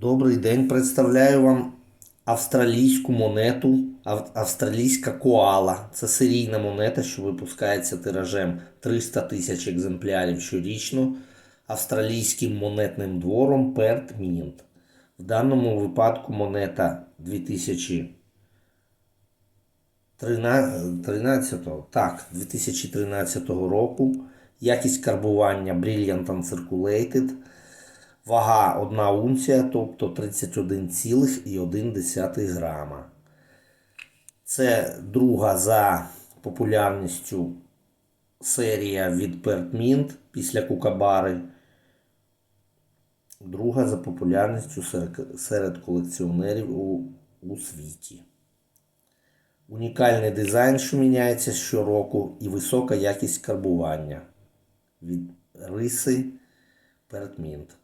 Добрий день. Представляю вам австралійську монету, ав- австралійська коала. Це серійна монета, що випускається тиражем 300 тисяч екземплярів щорічно австралійським монетним двором Perth Mint. В даному випадку монета 2013, так, 2013 року. Якість карбування Brilliant Uncirculated. Вага 1 унція, тобто 31,1 грама. Це друга за популярністю серія від Mint після Кукабари. Друга за популярністю серед, колекціонерів у, у світі. Унікальний дизайн, що міняється щороку, і висока якість карбування від риси Mint.